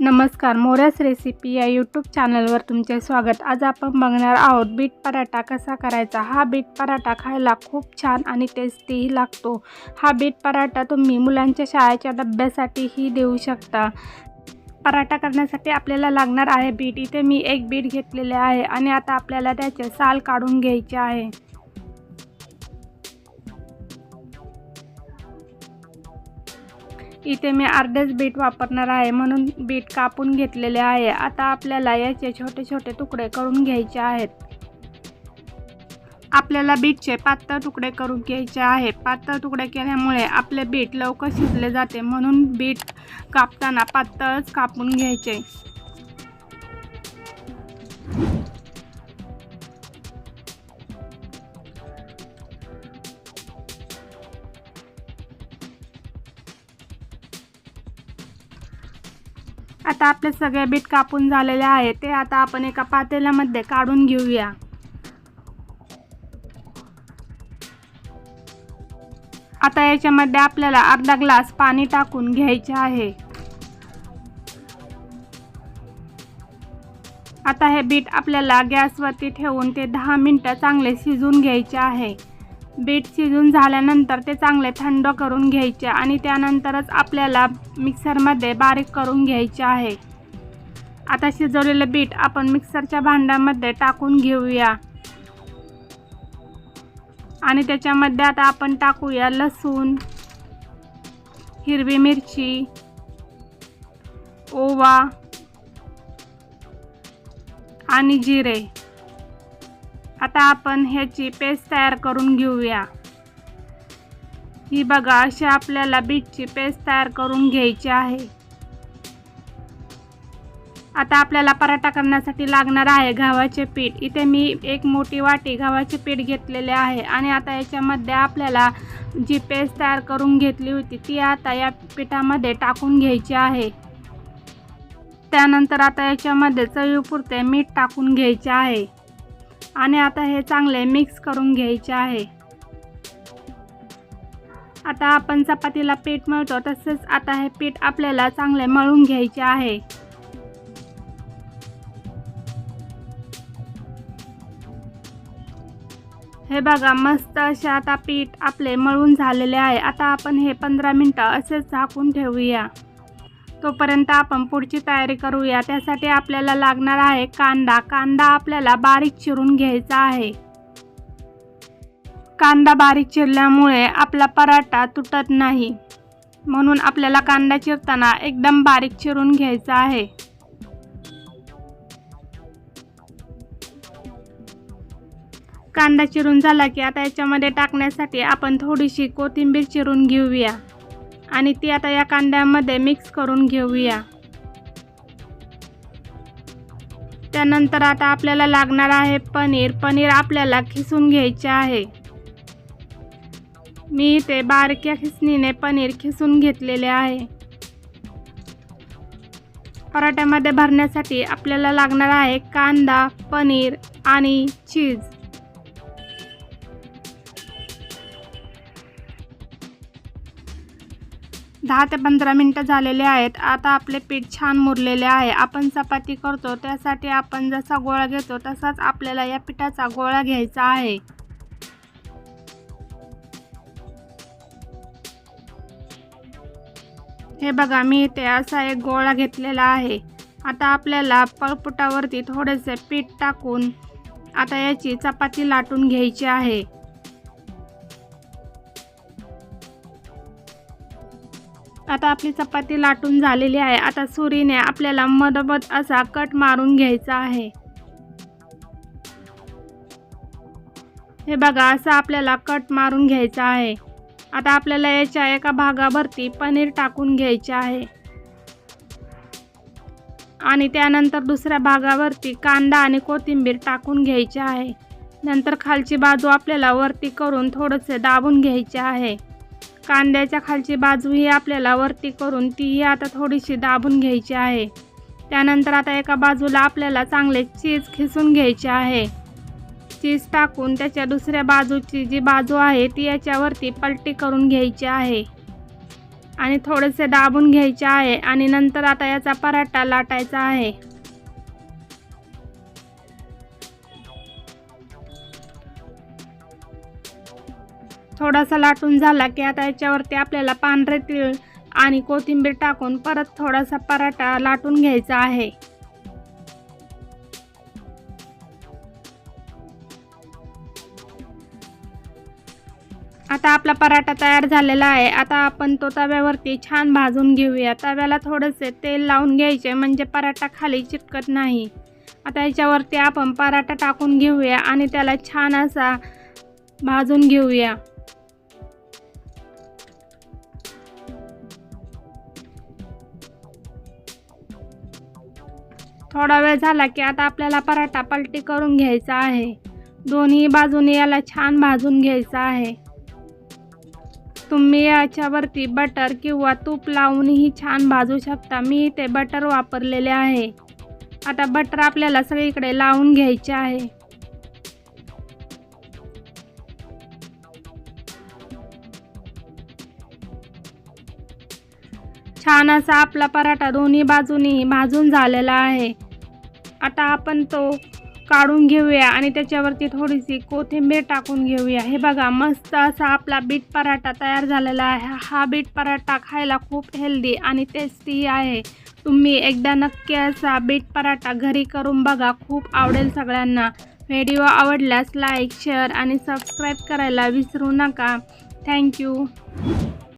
नमस्कार मोऱ्यास रेसिपी या यूट्यूब चॅनलवर तुमचे स्वागत. आज आपण बघणार आहोत बीट पराठा कसा करायचा? हा बीट पराठा खायला खूप छान आणि टेस्टीही लागतो. हा बीट पराठा तुम्ही मुलांच्या शाळेच्या डब्यासाठीही देऊ शकता. पराठा करण्यासाठी आपल्याला लागणार आहे बीट. इथे मी एक बीट घेतलेले आहे आणि आता आपल्याला त्याचे साल काढून घ्यायचे आहे. इथे मी अर्धेच बीट वापरणार आहे म्हणून बीट कापून घेतलेले आहे. आता आपल्याला याचे छोटे छोटे तुकडे करून घ्यायचे आहेत. आपल्याला बीटचे पातळ तुकडे करून घ्यायचे आहे. पातळ तुकडे केल्यामुळे आपले बीट लवकर शिजले जाते म्हणून बीट कापताना पातळच कापून घ्यायचे. आता आपले सगळे बीट कापून झालेले आहे ते आता आपण एका पातेल्यामध्ये काढून घेऊया. आता याच्यामध्ये आपल्याला अर्धा ग्लास पाणी टाकून घ्यायचे आहे. आता हे बीट आपल्याला गॅसवरती ठेवून ते दहा मिनटं चांगले शिजून घ्यायचे आहे. बीट शिजून झाल्यानंतर ते चांगले थंड करून घ्यायचे आणि त्यानंतरच आपल्याला मिक्सरमध्ये बारीक करून घ्यायचे आहे. आता शिजवलेले बीट आपण मिक्सरच्या भांड्यामध्ये टाकून घेऊया. आणि त्याच्यामध्ये आता आपण टाकूया लसूण हिरवी मिरची ओवा आणि जिरे. आता आपण ह्याची पेस्ट तयार करून घेऊया. ही बघा अशी आपल्याला बीटची पेस्ट तयार करून घ्यायची आहे. आता आपल्याला पराठा करण्यासाठी लागणार आहे गव्हाचे पीठ. इथे मी एक मोठी वाटी गव्हाचे पीठ घेतलेले आहे आणि आता याच्यामध्ये आपल्याला जी पेस्ट तयार करून घेतली होती ती आता या पिठामध्ये टाकून घ्यायची आहे. त्यानंतर आता याच्यामध्ये चवीपुरते मीठ टाकून घ्यायचे आहे. आणि आता हे चांगले मिक्स करून घ्यायचे आहे. आता आपण चपातीला पीठ मळतो तसेच आता हे पीठ आपल्याला चांगले मळून घ्यायचे आहे. हे बघा मस्त असे आता पीठ आपले मळून झालेले आहे. आता आपण हे पंधरा मिनटं असेच झाकून ठेवूया. तोपर्यंत आपण पुढची तयारी करूया. त्यासाठी आपल्याला लागणार आहे कांदा. कांदा आपल्याला बारीक चिरून घ्यायचा आहे. कांदा बारीक चिरल्यामुळे आपला पराठा तुटत नाही. म्हणून आपल्याला कांदा चिरताना एकदम बारीक चिरून घ्यायचा आहे. कांदा चिरून झाला की आता याच्यामध्ये टाकण्यासाठी आपण थोडीशी कोथिंबीर चिरून घेऊया. आणि ती आता या कांद्यामध्ये मिक्स करून घेऊया. त्यानंतर आता आपल्याला लागणार आहे पनीर. पनीर आपल्याला खिसून घ्यायचे आहे. मी इथे बारक्या खिसणीने पनीर खिसून घेतलेले आहे. पराठ्यामध्ये भरण्यासाठी आपल्याला लागणार आहे कांदा पनीर आणि चीज दहा ते पंधरा मिनटं झालेले आहेत. आता आपले पीठ छान मुरलेले आहे. आपण चपाती करतो त्यासाठी आपण जसा गोळा घेतो तसाच आपल्याला या पिठाचा गोळा घ्यायचा आहे. हे बघा मी इथे असा एक गोळा घेतलेला आहे. आता आपल्याला पळपुटावरती थोडेसे पीठ टाकून आता याची चपाती लाटून घ्यायची आहे. आता आपली चपाती लाटून झालेली आहे. आता सुरीने आपल्याला मधोमध असा कट मारून घ्यायचा आहे. हे बघा असा आपल्याला कट मारून घ्यायचा आहे. आता आपल्याला याच्या एका भागावरती पनीर टाकून घ्यायचे आहे. आणि त्यानंतर दुसऱ्या भागावरती कांदा आणि कोथिंबीर टाकून घ्यायचे आहे. नंतर खालची बाजू आपल्याला वरती करून थोडंसे दाबून घ्यायचे आहे. कांद्याच्या खालची बाजू ही आपल्याला वरती करून तीही आता थोडीशी दाबून घ्यायची आहे. त्यानंतर आता एका बाजूला आपल्याला चांगले चीज खिसून घ्यायचे आहे. चीज टाकून त्याच्या दुसऱ्या बाजूची जी बाजू आहे ती याच्यावरती पलटी करून घ्यायची आहे. आणि थोडेसे दाबून घ्यायचे आहे आणि नंतर आता याचा पराठा लाटायचा आहे. थोडासा लाटून झाला की आता याच्यावरती आपल्याला पांढरे तीळ आणि कोथिंबीर टाकून परत थोडासा पराठा लाटून घ्यायचा आहे. आता आपला पराठा तयार झालेला आहे. आता आपण तो तव्यावरती छान भाजून घेऊया. तव्याला थोडेसे तेल लावून घ्यायचे म्हणजे पराठा खाली चिटकत नाही. आता याच्यावरती आपण पराठा टाकून घेऊया आणि त्याला छान असा भाजून घेऊया. थोडा वेळ झाला की आता आपल्याला पराठा पलटी करून घ्यायचा आहे. दोन्ही बाजूने याला छान भाजून घ्यायचं आहे. तुम्ही याच्यावरती बटर किंवा तूप लावूनही छान भाजू शकता. मी इथे बटर वापरलेले आहे. आता बटर आपल्याला सगळीकडे लावून घ्यायचे आहे. पानाचा आपला पराठा दोन्ही बाजूनी भाजून झालेला आहे. आता आपण तो काढून घेऊया आणि त्याच्यावरती थोडीशी कोथिंबीर टाकून घेऊया. हे बघा मस्त असा आपला बीट पराठा तयार झालेला आहे. हा बीट पराठा खायला खूप हेल्दी आणि टेस्टी आहे. तुम्ही एकदा नक्की असा बीट पराठा घरी करून बघा. खूप आवडेल सगळ्यांना. व्हिडिओ आवडल्यास लाईक शेअर आणि सबस्क्राईब करायला विसरू नका. थँक्यू